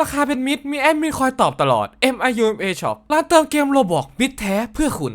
ราคาเป็นมิดมีแอดมินคอยตอบตลอด MIUMA Shop ร้านเติมเกมโรบอกมิดแท้เพื่อคุณ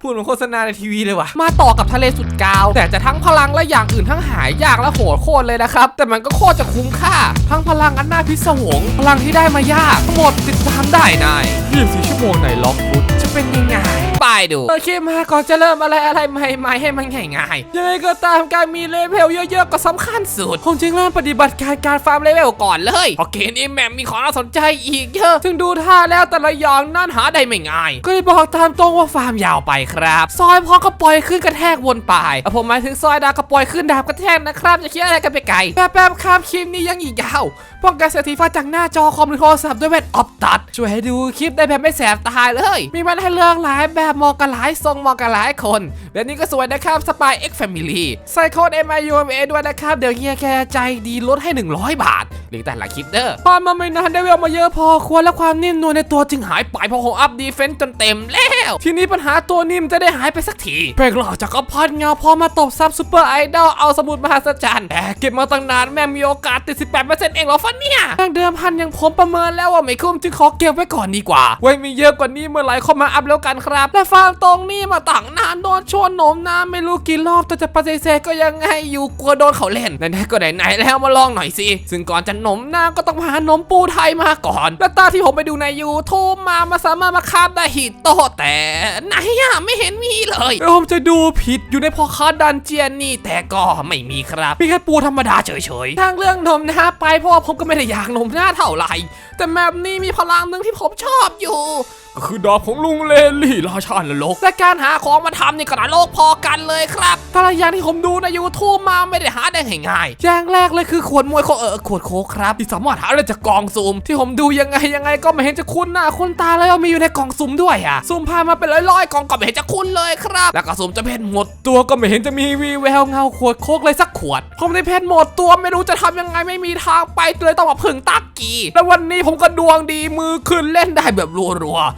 พูดเหมือนโฆษณาในทีวีเลยว่ะ มาต่อกับทะเลสุดกาว แต่จะทั้งพลังและอย่างอื่นทั้งหายยากและโหดโคตรเลยนะครับ แต่มันก็โคตรจะคุ้มค่า ทั้งพลังอันน่าพิศวง พลังที่ได้มายากทั้งหมดติดตามได้ใน24ชั่วโมงในล็อกฟุต เป็นยังไงไปดูโอเคมาก่อนจะเริ่มอะไรอะไรใหม่ๆให้มันง่ายๆยังไงก็ตามการมีเลเวลเยอะๆก็สำคัญสุดผมจึงเริ่มปฏิบัติการการฟาร์มเลเวลก่อนเลยพอเกมนี้แหมมมีของน่าสนใจอีกเยอะซึ่งดูท่าแล้วแต่ละอย่างนั่นหาได้ไม่ง่าย ก็เลยบอกตามตรงว่าฟาร์มยาวไปครับ ซอยพอก็ปล่อยขึ้นกระแทกวนไปอะผมหมายถึงซอยดาวก็ปล่อยขึ้นดาบกระแทกนะครับจะคิดอะไรกันไปไกลแป๊บๆครับคลิปนี้ยังอีกยาวป้องกันเสียงทีฟ้าจากหน้าจอคอมหรือโทรศัพท์ด้วยแว่นออฟตัดช่วยให้ดูคลิปได้แบบไม่แสบตาเลย มีมันให้เลือกหลายแบบเหมาะกับหลายทรงเหมาะกับหลายคนแบบนี้ก็สวยนะครับสปาย X Family ใส่โค้ด MIUMA ด้วยนะครับ เดี๋ยวเฮียแกใจดีลดให้ 100 บาทหรือแต่ละคลิปเด้อพอมาไม่นานได้เวลมาเยอะพอควรและความนิ่มนวลในตัวจึงหายไปเพราะผมอัพดีเฟนต์จนเต็มแล้ว ทีนี้ปัญหาตัวนิ่มจะได้หายไปสักทีเพลงหล่อจากกพันธ์เงาพอมาตบซับซูเปอร์ไอดอลเอาสมุดมหัศจรรย์แต่เก็บมาตั้งนานแม่มีโอกาสติด 18%เองเหรอฟันเนี่ยแม่งเดิมพันอย่างผมประเมินแล้วว่าไม่คุ้มจึงขอเก็บไว้ก่อนดีกว่าไว้มีเยอะกว่านี้เมื่อไหร่เข้ามาอัพแล้วกันครับ และฟังตรงนี้มาตั้งนานโดนชวนหนมน้ำไม่รู้กี่รอบแต่จะปฏิเสธก็ยังไงอยู่กลัวโดนเขาเล่นไหนๆก็ไหนๆแล้วมาลองหน่อยสิซึ่งก่อนจะหนมน้ำก็ต้องหาหนมปูไทยมาก่อน และตาที่ผมไปดูใน YouTube มามาสามารถมาคาบได้ฮิตโตแต่ไหนอะไม่เห็นมีเลยผมจะดูผิดอยู่ในพอคาดันเจียนนี่แต่ก็ไม่มีครับมีแค่ปูธรรมดาเฉยๆทางเรื่องนมหน้าไปเพราะว่าผมก็ไม่ได้อยากนมหน้าเท่าไหร่แต่แมปนี้มีพลังหนึ่งที่ผมชอบอยู่ก็คือดาบของลุงเลลี่ราชานโลกและการหาของมาทำนี่ก็นาโลกพอกันเลยครับแต่ละอย่างที่ผมดูใน YouTube มาไม่ได้หาได้ง่ายๆอย่างแรกเลยคือขวดมวยโคเออขวดโคกครับที่สามารถหาได้จากกล่องซุ่มที่ผมดูยังไงยังไงก็ไม่เห็นจะคุ้นหน้าคุ้นตาเลยว่ามีอยู่ในกล่องซุ่มด้วยอะซุ่มพามาเป็นร้อยๆกล่องก็ไม่เห็นจะคุ้นเลยครับ แล้วก็ซุ่มจะเพชรหมดตัวก็ไม่เห็นจะมีวีแววเงาขวดโคกเลยสักขวด ผมได้เพชรหมดตัวไม่รู้จะทำยังไงไม่มีทางไปเลยต้องมาพึ่งตักกี้แล้ววันนี้ผมก็ดวงดีมือขึ้นเล่นได้แบบรัวๆ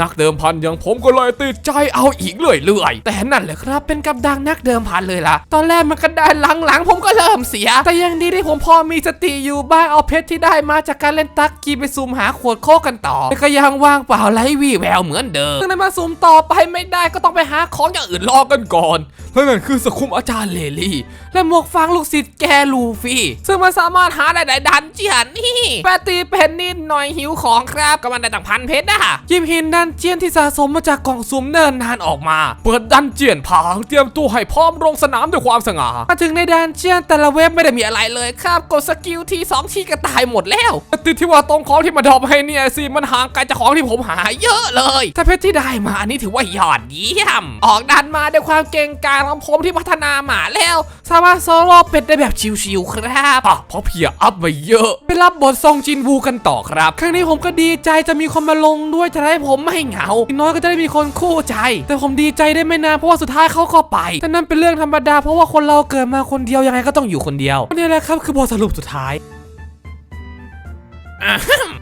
นักเดิมพันอย่างผมก็เลยติดใจเอาอีกเรื่อยๆแต่นั่นแหละครับ เป็นกับดังนักเดิมพันเลยล่ะ ตอนแรกมันก็ได้หลังๆ ผมก็เริ่มเสีย แต่ยังดีที่ผมพอมีสติอยู่บ้างเอาเพชรที่ได้มาจากการเล่นตักกีไปซูมหาขวดโคกันต่อแต่ก็ยังว่างเปล่าไร้วี่แววเหมือนเดิมซึ่งในมาซูมต่อไปไม่ได้ก็ต้องไปหาของอย่างอื่นรอกันก่อนและนั่นคือสกุมอาจารย์เลลี่ และหมวกฟางลูกศิษย์แกลูฟี่ ซึ่งมันสามารถหาได้ในดันเจียนนี่แปตีเป็นนิดหน่อยหิวของครับก็มันได้ตั้งพันเพชรนะหยิบหินดันเจียนที่สะสมมาจากกล่องซุ่มเนินนานออกมา เปิดดันเจียนผางเตรียมตัวให้พร้อมลงสนามด้วยความสง่ามาถึงในดันเจียนแต่ละเว็บไม่ได้มีอะไรเลยครับกดสกิลทีสองทีก็ตายหมดแล้วต่ติดที่ว่าตรงของที่มาดรอปให้เนี่ยสิมันห่างไกลจากของที่ผมหาเยอะเลย แต่เพชรที่ได้มาอันนี้ถือว่ายอดเยี่ยม ออกดันมาด้วยความเก่งกาจของผมที่พัฒนามาแล้ว สามารถโซโล่เป็ดได้แบบชิวๆครับอะเพราะเพียอัพมาเยอะ ไปรับบททรงจินวูกันต่อครับ ครั้งนี้ผมก็ดีใจจะมีคนมาลงด้วยจะได้ผมไม่เหงาอย่างน้อยก็จะได้มีคนคู่ใจ แต่ผมดีใจได้ไม่นานเพราะว่าสุดท้ายเขาก็ไป แต่นั่นเป็นเรื่องธรรมดาเพราะว่าคนเราเกิดมาคนเดียวยังไงก็ต้องอยู่คนเดียวนี่แหละครับคือบทสรุปสุดท้าย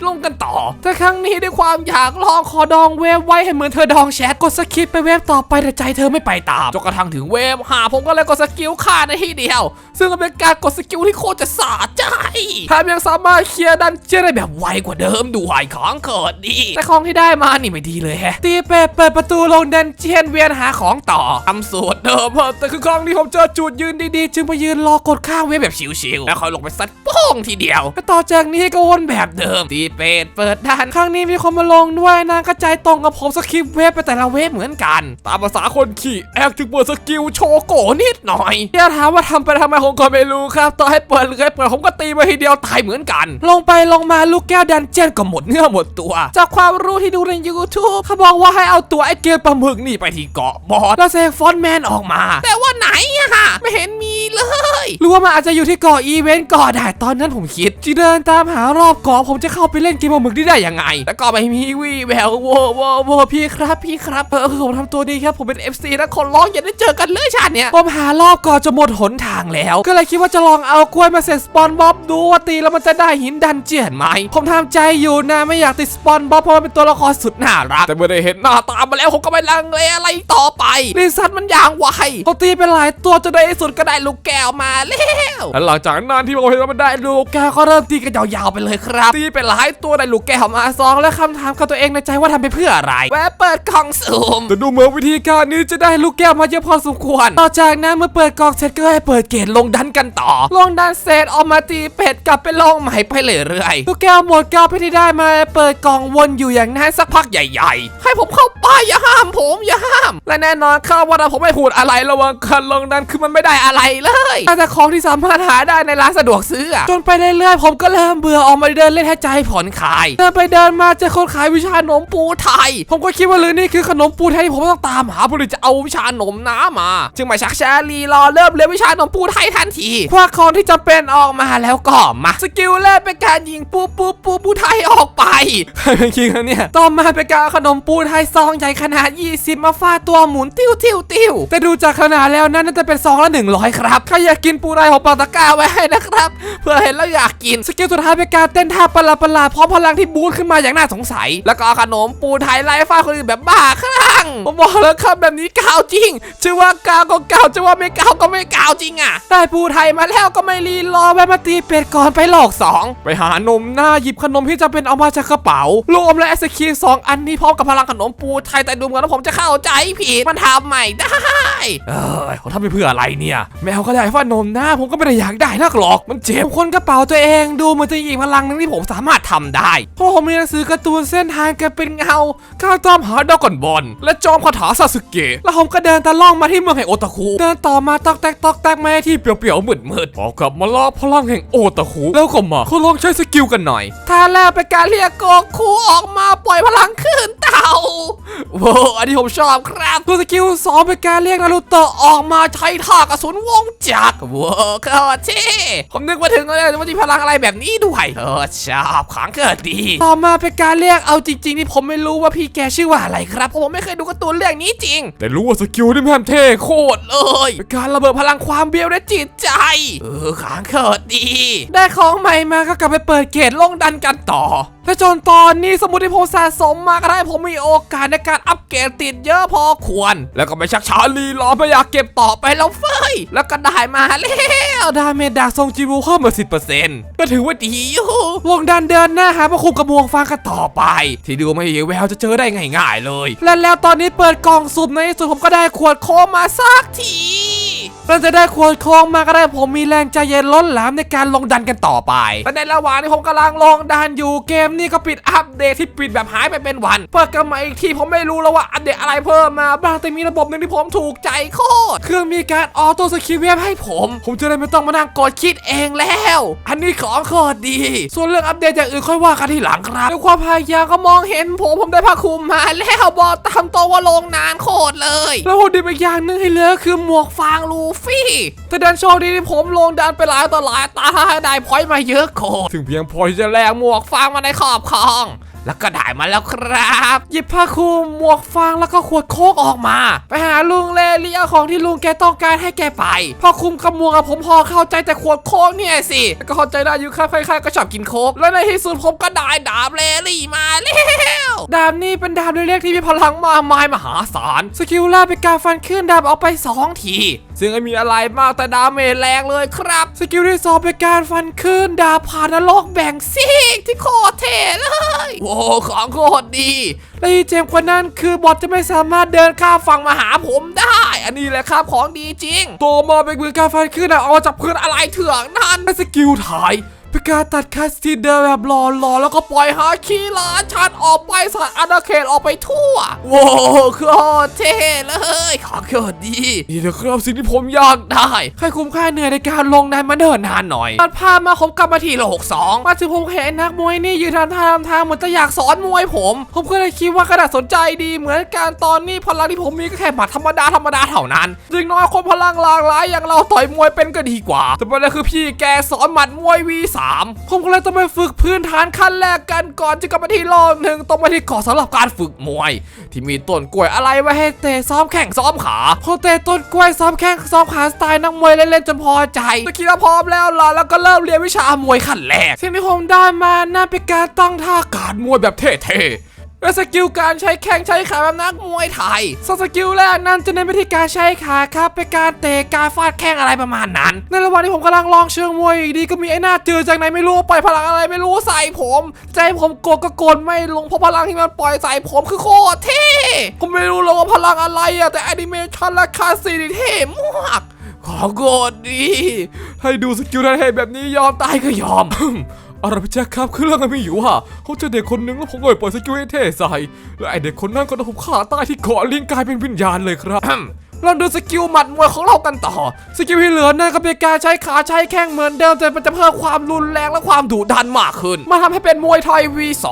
ลงกันต่อ แต่ครั้งนี้ด้วยความอยากลองขอดองเวฟไว้ให้เหมือนเธอดองแชทกดสคิปไปเวฟต่อไปแต่ใจเธอไม่ไปตามจนกระทั่งถึงเวฟหาผมก็เลยกดสกิลฆ่าในที่เดียว ซึ่งเป็นการกดสกิลที่โคตรจะสะใจแถมยังสามารถเคลียร์ดันเจี้ยนได้แบบไวกว่าเดิมด้วยของเกิดดี แต่ของที่ได้มานี่ไม่ดีเลยแฮะตีเปเปิดประตูลงดันเจียนเวียนหาของต่อทำสูตรเดิมแต่คือครั้งนี้ผมเจอจุดยืนดีๆ จึงไปยืนรอกดข้างเวฟแบบชิวๆแล้วคอยลงไปซัดโป้งทีเดียวก็ต่อจากนี้ก็วนแบบเดิมตีเป็ดเปิดด้านครั้งนี้มีคนมาลงด้วยนางกระจายตรงกับผมสคริปเวฟไปแต่ละเวฟเหมือนกัน ตามภาษาคนขี่แอกจึงเปิดสกิลโชโกนิดหน่อยอย่าถามว่าทำไปทำไมผมก็ไม่รู้ครับต่อให้เปิดหรือให้เปิดผมก็ตีไปทีเดียวตายเหมือนกัน ลงไปลงมาลูกแก้วดันเจียนก็หมดเนื้อหมดตัว จากความรู้ที่ดูใน YouTube เขาบอกว่าให้เอาตัวไอ้เกลปลาหมึกนี่ไปที่เกาะบอสแล้วเซฟฟอนแมนออกมา แต่ว่าไหนอะค่ะ ไม่เห็นมีเลยหรือว่ามันอาจจะอยู่ที่เกาะอีเวนต์ก่อนได้ตอนนั้นผมคิดที่เดินตามหารอบเกาะผมจะเข้าไปเล่นเกมปลาหมึกนี่ได้ยังไงแต่ก็ไม่มีวี่แววโวโวโวพี่ครับพี่ครับเออคือผมทำตัวดีครับผมเป็น FC นะคนร้องอย่าได้เจอกันเลยชาติเนี้ยผมหารอบเกาะจะหมดหนทางแล้ว ก็เลยคิดว่าจะลองเอากล้วยมาเสร็จสปอนบ๊อบดูว่าตีแล้วมันจะได้หินดันเจียนไหมผมทำใจอยู่นะไม่อยากติดสปอนบ๊อบเพราะมันเป็นตัวละครสุดน่ารักแต่เมื่อได้เห็นหน้าตามาแล้วผมก็ไม่ลังเลอะไรต่อไปลิซันมันอย่างไวเขาตีไปหลายตัวจนในที่สุดก็ได้ลูกแก้วมาแล้วแล้วหลังจากนั้นที่ผมเห็นว่ามันได้ลูกแก้วก็เริ่มตีกันยาวๆไปเลยครัครับตีไปหลายตัวได้ลูกแก้วมาซองและคำถามกับตัวเองในใจว่าทำไปเพื่ออะไร แวะเปิดกล่องสุ่มแต่ดูเหมือนวิธีการนี้จะได้ลูกแก้วมาเยอะพอสมควร ต่อจากนั้นเมื่อเปิดกล่องเสร็จก็ให้เปิดเกตลงดันกันต่อ ลงดันเสร็จออกมาตีเป็ดกลับไปลงใหม่ไปเรื่อยๆลูกแก้วหมดแก้วไปที่ได้มาเปิดกล่องวนอยู่อย่างนั้นสักพักใหญ่ๆ ให้ผมเข้าไปอย่าห้ามผมอย่าห้าม และแน่นอนครับว่าถ้าผมไม่พูดอะไรระหวังการลงดันคือมันไม่ได้อะไรเลยแต่ของที่สามารถหาได้ในร้านสะดวกซื้ออะจนไปเรื่อยๆผมก็เริ่มเบื่อออกมาเดินเล่นให้ใจผ่อนคลายเดินไปเดินมาเจอคนขายวิชาขนมปูไทย ผมก็คิดว่าเลยนี่คือขนมปูไทยที่ผมต้องตามหาเพื่อจะเอาวิชาขนมน้ามา จึงมาชักแชร์รีรอเริ่มเรียนวิชาขนมปูไทยทันทีคว้าของที่จำเป็นออกมาแล้วก็มาสกิลแรกเป็นการยิงปูปูปูปูไทยออกไปใครเป็นคิงอะเนี่ยต่อมาเป็นการเอาขนมปูไทยซองใหญ่ขนาด 20 มาฟาดตัวหมุนติ้วติ้วติ้วแต่ดูจากขนาดแล้วนั่นน่าจะเป็นซองละ100 ครับใครอยากกินปูไทยของปาตะกร้าไว้ให้นะครับเพื่อเห็นแล้วอยากกินสกิลสุดท้ายเป็นการเต้นท่าประหลาดประหลาดๆพร้อมพลังที่บูทขึ้นมาอย่างน่าสงสัย แล้วก็เอาขนมปูไทยไล่ฟาดคนอื่นแบบบ้าคลั่งผมบอกแล้วครับแบบนี้กาวจริง ชื่อว่ากาวก็กาวจะว่าไม่กาวก็ไม่กาวจริงอะ ได้ปูไทยมาแล้วก็ไม่รีรอแวะมาตีเป็ดก่อนไปหลอกสองไปหานมหน้าหยิบขนมที่จะเป็นเอามาจากกระเป๋าลูกอมและไอศครีมสองอันนี้พร้อมกับพลังขนมปูไทยแต่ดูเหมือนว่าผมจะเข้าใจผิดมันทำใหม่ได้เอ้ยเขาทำไปเพื่ออะไรเนี่ย แมวก็ได้ฟันนมหน้าผมก็ไม่ได้อยากได้นักหรอกมันเจ็บคนกระเป๋าตัวเองดูเหมือนจะอีกพลังนึงที่ผมสามารถทำได้เพราะผมมีหนังสือการ์ตูนเส้นทางกันเป็นเงาก้าวตามหาดอกอนบอลและจอมคาถาซาสึเกะแล้วผมก็เดินตะล่องมาที่เมืองแห่งโอตาคุเดินต่อมาตอกแตกตอกแตกมาที่เปลี่ยวๆมืดๆพอกลับมาล่อพลังแห่งโอตาคุแล้วก็มาเขาลองใช้สกิลกันหน่อยท่าแรกเป็นการเรียกโกคูออกมาปล่อยพลังขึ้นเต่าโว้อันนี้ผมชอบครับตัวสกิลสองเป็นการเรียกนารูโตะออกมาใช้ท่ากระสุนวงจักรว้าวเกิดที่ผมนึกมาถึงเลยว่ามีพลังอะไรแบบนี้ด้วยเออชอบขังเกิดดี ต่อมาเป็นการเรียกเอาจริง ๆ นี่ผมไม่รู้ว่าพี่แกชื่อว่าอะไรครับเพราะผมไม่เคยดูการ์ตูนเรื่องนี้จริง แต่รู้ว่าสกิลนี่มันเท่โคตรเลยเป็นการระเบิดพลังความเบี้ยวและจิตใจ เออขังเกิดดี ได้ของใหม่มาก็กลับไปเปิดเกตลงดันกันต่อและจนตอนนี้สมุดที่ผมสะสมมาก็ได้ผมมีโอกาสในการอัปเกรดติดเยอะพอควร แล้วก็ไม่ชักช้าลีรอไม่อยากเก็บต่อไปแล้วเฟ้ย แล้วก็ได้มาแล้วดาเมจดาบทรงจิบูเพิ่มมาสิก็ถือว่าดีอยู่วงดันเดินหน้าหาพระคุมกระบวงฟังกันต่อไป ที่ดูไม่เห็นแววจะเจอได้ง่ายๆเลย และแล้วตอนนี้เปิดกล่องสุ่มในที่สุดผมก็ได้ขวดโคมาสักที เราจะได้ขวดโค้งมาก็ได้ผมมีแรงใจเย็นล้นหลามในการลงดันกันต่อไปแต่ในระหว่างที่ผมกำลังลงดันอยู่เกมนี้ก็ปิดอัปเดตที่ปิดแบบหายไปเป็นวัน เปิดกันมาอีกทีผมไม่รู้แล้วว่าอัปเดตอะไรเพิ่มมาบ้างแต่มีระบบหนึ่งที่ผมถูกใจโคตรเครื่องมีการออโต้สคริปเว็บให้ผม ผมจะได้ไม่ต้องมานั่งกดคิดเองแล้ว อันนี้ของโคตรดี ส่วนเรื่องอัปเดตอย่างอื่นค่อยว่ากันทีหลังครับด้วยความพยายามก็มองเห็นผมผมได้ผ้าคลุมมาแล้วบอกตามตัวว่าลงนานโคตรเลย แล้วผมดีไปอย่างหนึงให้เลือคือหมวกฟางลูฟแต่ดันโชคดีที่ผมลงดันไปหลายต่อหลายตาได้พอยต์มาเยอะโคตรถึงเพียงพอที่จะแลกหมวกฟางมาในขอบคอง แล้วก็ได้มาแล้วครับ หยิบผ้าคลุมหมวกฟางแล้วก็ขวดโคกออกมา ไปหาลุงเลลี่เอาของที่ลุงแกต้องการให้แกไปผ้าคลุมกับหมวกอะผมพอเข้าใจแต่ขวดโคกเนี่ยสิแล้วก็เข้าใจได้อยู่ครับใครๆก็ชอบกินโคกแล้วในที่สุดผมก็ได้ดาบเลลี่มาแล้ว ดาบนี่เป็นดาบเล็กๆที่มีพลังมากมายมหาศาลสกิลแรกเป็นการฟันขึ้นดาบออกไปสองที ซึ่งไม่มีอะไรมากแต่ดาเมจแรงเลยครับ สกิลที่สองเป็นการฟันขึ้นดาผ่านนรกแบ่งซีกที่โคตรเท่เลย โอ้ของโคตรดี และที่เจมกว่านั้นคือบอทจะไม่สามารถเดินข้ามฝั่งมาหาผมได้ อันนี้แหละครับของดีจริง ตัวมอเป็นมือการฟันขึ้นนะเอาจากพื้นอะไรเถื่อนนั่นเป็นสกิลถ่าย เป็นการตัดคัสซีเดินแบบหล่อๆแล้วก็ปล่อยฮาคีลาชันออกไปสัตว์อาณาเขตออกไปทั่วโว้โคตรเท่เลยของโคตรดีนี่นะครับสิ่งที่ผมอยากได้ให้คุ้มค่าเหนื่อยในการลงดันมาเดินนานหน่อยตัดภาพมาผมกลับมาที่โลกสองมาถึงผมเห็นนักมวยนี่ยืนทำท่าทำทางเหมือนจะอยากสอนมวยผม ผมก็เลยคิดว่ากระดาษสนใจดีเหมือนการตอนนี้พลังที่ผมมีก็แค่หมัดธรรมดาธรรมดาเท่านั้นจึงน้อยคนพลังหลากหลายอย่างเราต่อยมวยเป็นก็ดีกว่า แต่ประเด็นคือพี่แกสอนหมัดมวยวีส V3 ผมก็เลยต้องไปฝึกพื้นฐานขั้นแรกกันก่อนจะกลับมาที่โลกหนึ่งต้องมาที่เกาะสำหรับการฝึกมวย ที่มีต้นกล้วยอะไรไว้ให้เตะซ้อมแข่งซ้อมขาพอเตะต้นกล้วยซ้อมแข่งซ้อมขาสไตล์นักมวยเล่นๆจนพอใจตะกี้เราพร้อมแล้วล่ะแล้วก็เริ่มเรียนวิชามวยขั้นแรกสิ่งที่ผมได้มาน่าเป็นการตั้งท่าการมวยแบบเท่ๆ และสกิลการใช้แข้งใช้ขาแบบนักมวยไทยส่วนสกิลแรกนั้นจะเน้นไปที่การใช้ขาครับเป็นการเตะการฟาดแข้งอะไรประมาณนั้น ในระหว่างที่ผมกำลังลองเชิงมวยอยู่ดีก็มีไอ้หน้าเจอจากไหนไม่รู้ปล่อยพลังอะไรไม่รู้ใส่ผมใจผมโกรธก็โกรธไม่ลงเพราะพลังที่มันปล่อยใส่ผมคือโคตรเท่ผมไม่รู้หรอกว่าพลังอะไรอะแต่แอนิเมชันและคาซีนี่เท่มากขอโกรธดีให้ดูสกิลเท่แบบนี้ยอมตายก็ยอม อะไรพี่แจ็คครับคือเรื่องมันมีอยู่ว่าเขาเจอเด็กคนนึงแล้วผมก็เลยปล่อยสกิลให้เท่ใส่และไอเด็กคนนั้นก็โดนผมฆ่าตายที่เกาะลิงกลายเป็นวิญญาณเลยครับเราดูสกิลหมัดมวยของเรากันต่อ สกิลที่เหลือนั่นก็เป็นการใช้ขาใช้แข้งเหมือนเดิมแต่มันจะเพิ่มความรุนแรงและความดุดันมากขึ้น มาทำให้เป็นมวยไทย V2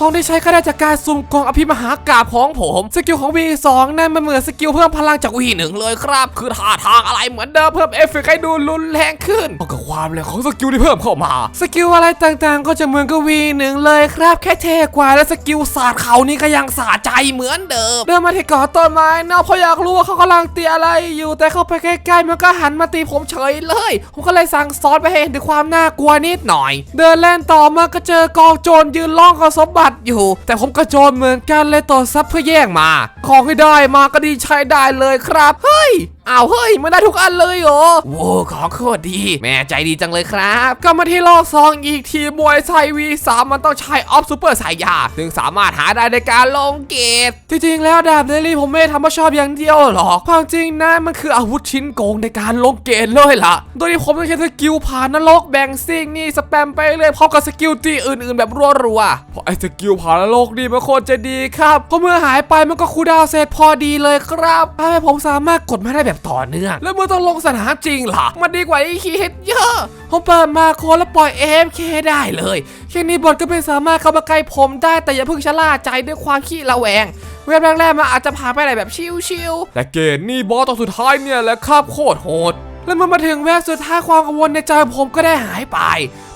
ของที่ใช้ก็ได้จากการซุ่มกองอภิมหากาบของผม สกิลของ V2 นั่นมันเหมือนสกิลเพิ่มพลังจาก V1 เลยครับ คือท่าทางอะไรเหมือนเดิมเพิ่มเอฟเฟกต์ให้ดูรุนแรงขึ้นกับความแรงของสกิลที่เพิ่มเข้ามา สกิลอะไรต่างๆ ก็จะเหมือนกับ V1 เลยครับ แค่เท่กว่าและสกิลศาสตร์เขานี่ก็ยังสะใจเหมือนเดิม เดินมาที่เกาะต้นไม้นะเพราะอยากรู้ว่าเขากำลังตีอะไรอยู่ แต่เข้าไปใกล้ๆมันก็หันมาตีผมเฉยเลย ผมก็เลยสั่งซอสไปให้เห็นถึงความน่ากลัวนิดหน่อย เดินเล่นต่อมาก็เจอกองโจรยืนล่องกับสมบัติอยู่ แต่ผมก็โจนเหมือนกันเลยต่อซับเพื่อแย่งมา ของที่ได้มาก็ดีใช้ได้เลยครับ เฮ้ยอ้าวเฮ้ยมันได้ทุกอันเลยเหรอโว้ของโคตรดี แม่ใจดีจังเลยครับก็มาที่รอบสองอีกทีมวยไซวีสามมันต้องใช้ออฟซูเปอร์สายยาซึ่งสามารถหาได้ในการลงเกตจริงๆแล้วดาบเนลลี่ผมไม่ได้ทำเพราะชอบอย่างเดียวหรอกความจริงนะมันคืออาวุธชิ้นโกงในการลงเกตเลยล่ะ โดยที่ผมต้องใช้สกิลผ่านนรกแบ่งซิ่งนี่สแปมไปเลยพร้อมกับสกิลตีอื่นๆ แบบรัวๆเพราะไอ้สกิลผ่านนรกนี่มันโคตรจะดีครับเพราะเมื่อหายไปมันก็คูลดาวน์เสร็จพอดีเลยครับทำให้ผมสามารถกดมาได้แบบต่อเนื่อง แล้วเมื่อต้องลงสนามจริงล่ะ มันดีกว่าไอ้คีเฮดเยอะ ผมเปิดมาโคแล้วปล่อย AFK ได้เลย แค่นี้บทก็เป็นสามารถเข้ามาใกล้ผมได้แต่อย่าเพิ่งชะล่าใจด้วยความขี้ระแวงเว็บแรกๆมันอาจจะผ่านไปได้แบบชิวๆแต่เกณฑ์นี่บอสตัวสุดท้ายเนี่ยแหละครับโคตรโหด แล้วเมื่อมาถึงแวบสุดท้ายความกังวลในใจผมก็ได้หายไป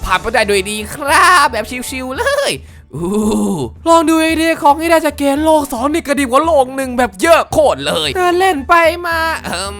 ผ่านไปได้โดยดีครับแบบชิวๆเลย อู้ลองดูไอเดียของที่ได้จากเกณฑ์โลกสองนี่ก็ดีกว่าโลกหนึ่งแบบเยอะโคตรเลยเดินเล่นไปมาเอิม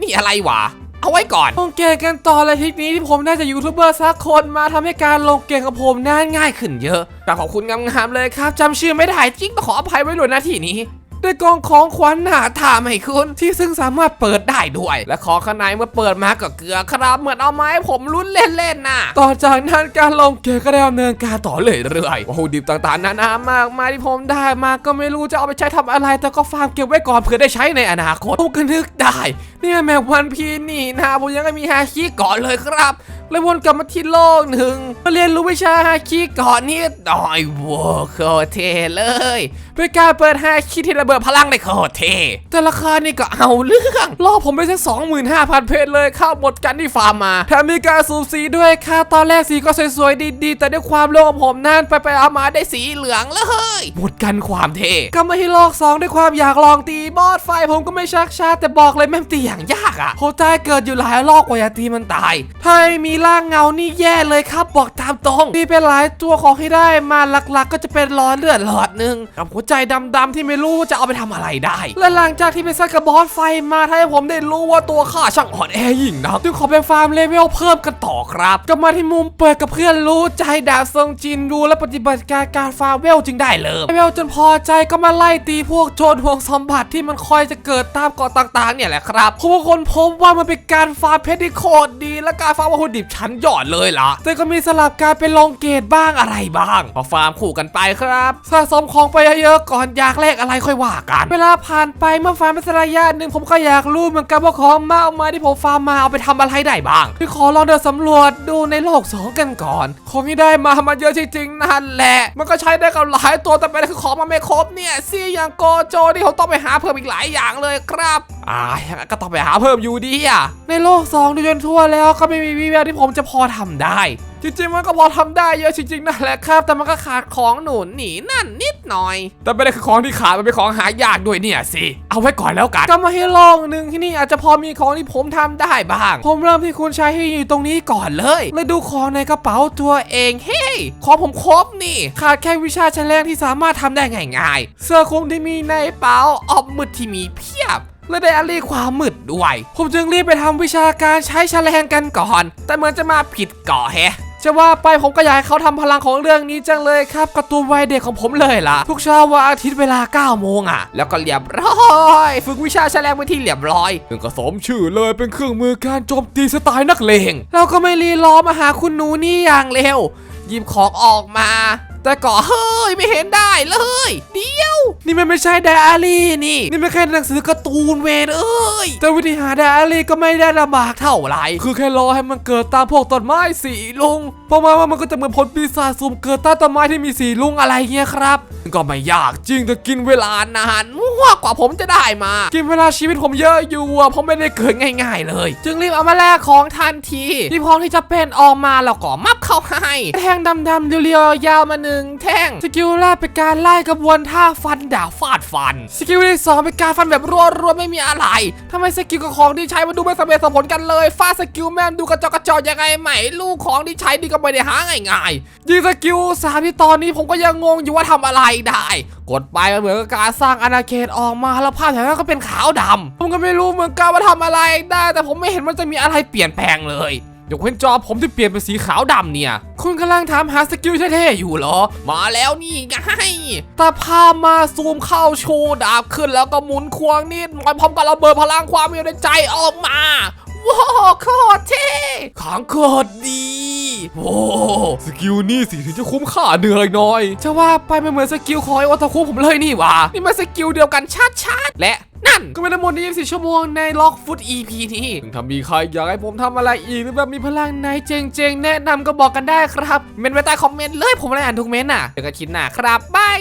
นี่อะไรวะเอาไว้ก่อนลงเกมกันต่อเลยทีนี้ที่ผมได้จากยูทูบเบอร์สักคนมาทำให้การลงเกมกับผมน่าง่ายขึ้นเยอะแต่ขอบคุณงามๆเลยครับจำชื่อไม่ได้จริงต้องขออภัยไว้ด้วยนะที่นี้ ด้วยกองของขวัญหาถามให้คุณ ที่ซึ่งสามารถเปิดได้ด้วย และของข้างในเมื่อเปิดมาก็เกลือครับ เหมือนเอาไม้ผมลุ้นเล่นๆน่ะต่อจากนั้นการลงเกก็ได้ดำเนินการต่อเรื่อยๆวัตถุดิบต่างๆนานามากมายที่ผมได้มาก็ไม่รู้จะเอาไปใช้ทำอะไร แต่ก็ฟาร์มเก็บไว้ก่อนเพื่อได้ใช้ในอนาคตผมก็นึกได้ เนี่ยแมววันพีนี่นะผมยังไม่มีฮาคิก่อนเลยครับเลยวนกลับมาที่โลกหนึ่งมาเรียนรู้วิชาฮาคิก่อนนี่ดอยวัวโคเทเลย เป็นการเปิดฮคิที่ระเบิดพลังในโคตรเทแต่ราคานี่ก็เอาเรื่องรอผมไปสักสองหมื่นห้าพันเพชรเลยข้าวหมดกันที่ฟาร์มมาแถมมีการสูบสีด้วยค่ะตอนแรกสีก็สวยๆดีๆ แต่ด้วยความโลภผมนั่นไปไปเอามาได้สีเหลืองเลยหมดกันความเทก็มาที่โลกสองด้วยความอยากลองตีบอสไฟผมก็ไม่ชักช้าแต่บอกเลยแม่ตีอย่างยากอะโคตายเกิดอยู่หลายรอบกว่าจะตีมันตายถ้าไม่มีร่างเงานี่แย่เลยครับบอกตามตรงมีเป็นหลายตัวของให้ได้มาหลักๆ ก็จะเป็นหลอดเลือดหลอดหนึ่งกับหัวใจดำๆที่ไม่รู้ว่าจะเอาไปทำอะไรได้ และหลังจากที่ไปซัดกับบอสไฟมาถ้าให้ผมได้รู้ว่าตัวข้าช่างอ่อนแอยิ่งนักจึงขอไปฟาร์มเลเวลเพิ่มกันต่อครับก็มาที่มุมเปิดกับเพื่อนรู้ใจดาบทรงจินดูและปฏิบัติการการฟาร์มเวลจึงได้เริ่มเวลจนพอใจก็มาไล่ตีพวกโจรห่วงสมบัติที่มันคอยจะเกิดตามเกาะต่างๆ เนี่ยแหละครับเพราะว่าคนพบว่ามันเป็นการฟาร์มเพชรที่โคตรดี และการฟาร์มวัตถุดิบชั้นยอดเลยล่ะแต่ก็มีสลับการเป็นลงเกตบ้างอะไรบ้างพอฟาร์มคู่กันไปครับสะสมของไปเยอะๆก่อนอยากแลกอะไรค่อยว่ากัน เวลาผ่านไปเมื่อฟาร์มเป็นระยะหนึ่งผมก็อยากรู้เหมือนกันว่าของมากมาที่ผมฟาร์มมาเอาไปทำอะไรได้บ้างคือขอลองเดินสำรวจดูในโลกสองกันก่อน ของที่ได้มามันเยอะจริงๆนั่นแหละ มันก็ใช้ได้กับหลายตัวแต่เป็นคือของมันไม่ครบเนี่ยซี่อย่างโกโจที่ผมต้องไปหาเพิ่มอีกหลายอย่างเลยครับอ่าอย่างนั้นก็ต้องไปหาเพิ่มอยู่ดีอะในโลกสองดูจนทั่วแล้วก็ไม่มีวิแววที่ผมจะพอทำได้ จริงๆมันก็พอทำได้เยอะจริงๆนั่นแหละครับ แต่มันก็ขาดของหนุนหนีนั่นนิดหน่อย แต่ไม่ได้คือของที่ขาดมันเป็นของหายากด้วยเนี่ยสิ เอาไว้ก่อนแล้วกันก็มาให้ลองหนึ่งที่นี่อาจจะพอมีของที่ผมทำได้บ้าง ผมเริ่มที่คุณใช้ให้อยู่ตรงนี้ก่อนเลยเลยดูของในกระเป๋าตัวเองเฮ้ยของผมครบนี่ ขาดแค่วิชาชั้นแฉลงที่สามารถทำได้ง่ายๆ เสื้อคลุมที่มีในกระเป๋าออบมืดที่มีเพียบ และไดอารี่ความมืดด้วย ผมจึงรีบไปทำวิชาการใช้แฉลงกันก่อน แต่เหมือนจะมาผิดเกาะแฮะจะว่าไปผมก็อยากให้เขาทำพลังของเรื่องนี้จังเลยครับการ์ตูนวัยเด็กของผมเลยล่ะ ทุกเช้าวันอาทิตย์เวลา 9 โมงอะ แล้วก็เรียบร้อย ฝึกวิชาแฉลงไปที่เรียบร้อยถึงก็สมชื่อเลยเป็นเครื่องมือการโจมตีสไตล์นักเลงเราก็ไม่รีรอมาหาคุณหนูนี่อย่างเร็วหยิบของออกมา แต่ก็เฮ้ยไม่เห็นได้เลยเดียว นี่มันไม่ใช่ไดอารี่นี่ นี่ไม่แค่หนังสือการ์ตูนเวนเอ้ยแต่วิธีหาไดอารี่ก็ไม่ได้ลำบากเท่าไหร่คือแค่รอให้มันเกิดตามพวกต้นไม้สีลุงประมาณว่ามันก็จะเหมือนผลปีศาจสุ่มเกิดใต้ต้นไม้ที่มีสีลุงอะไรเงี้ยครับก็ไม่ยากจริงแต่กินเวลานานมากกว่าผมจะได้มา กินเวลาชีวิตผมเยอะอยู่อะเพราะไม่ได้เกิดง่าย ๆ เลย จึงรีบเอามาแลกของทันทีที่พร้อมที่จะเป็นออกมาแล้วก็มับเข้าให้แทงดำๆเรียวๆยาวมาหนึ่ึ่งแท่ง สกิลแรกเป็นการไล่กระบวนท่าฟันดาบฟาดฟัน สกิลที่สองเป็นการฟันแบบรัวๆไม่มีอะไรทำไมสกิลกับของที่ใช้มันดูไม่สมเหตุสมผลกันเลยฟาดสกิลแม่นดูกระจอกกระจอกยังไงไหมลูกของที่ใช้ดีก็ไม่ได้หาง่ายๆยิงสกิลสามที่ตอนนี้ผมก็ยังงงอยู่ว่าทำอะไรได้ กดไปมันเหมือนกับการสร้างอาณาเขตออกมาแล้วภาพแถวนั้นก็เป็นขาวดำผมก็ไม่รู้เหมือนกันว่าทำอะไรได้ แต่ผมไม่เห็นมันจะมีอะไรเปลี่ยนแปลงเลย ยกเว้นจอผมที่เปลี่ยนเป็นสีขาวดำเนี่ย คุณกำลังถามหาสกิลเท่ๆอยู่เหรอ มาแล้วนี่ไงแต่พามาซูมเข้าโชว์ดาบขึ้นแล้วก็หมุนควงนิดหน่อยพร้อมกับระเบิดพลังความอยู่ในใจออกมาว้าวโคตรเท่ของโคตรดีโอ้สกิลนี่สิถึงจะคุ้มค่าเหนื่อยหน่อย จะว่าไปไม่เหมือนสกิลของไอ้วัตคุผมเลยนี่หว่านี่มันสกิลเดียวกันชัดๆและ นั่นก็เป็นทั้งหมดใน24ชั่วโมงในล็อกฟุต EP นี้ถ้ามีใครอยากให้ผมทำอะไรอีกหรือแบบมีพลังไหนเจ๋งๆ แนะนำก็บอกกันได้ครับ เมนไว้ใต้คอมเมนต์เลยผมเลยอ่านทุกเมนต์น่ะเจอกันคลิปหน้าครับบาย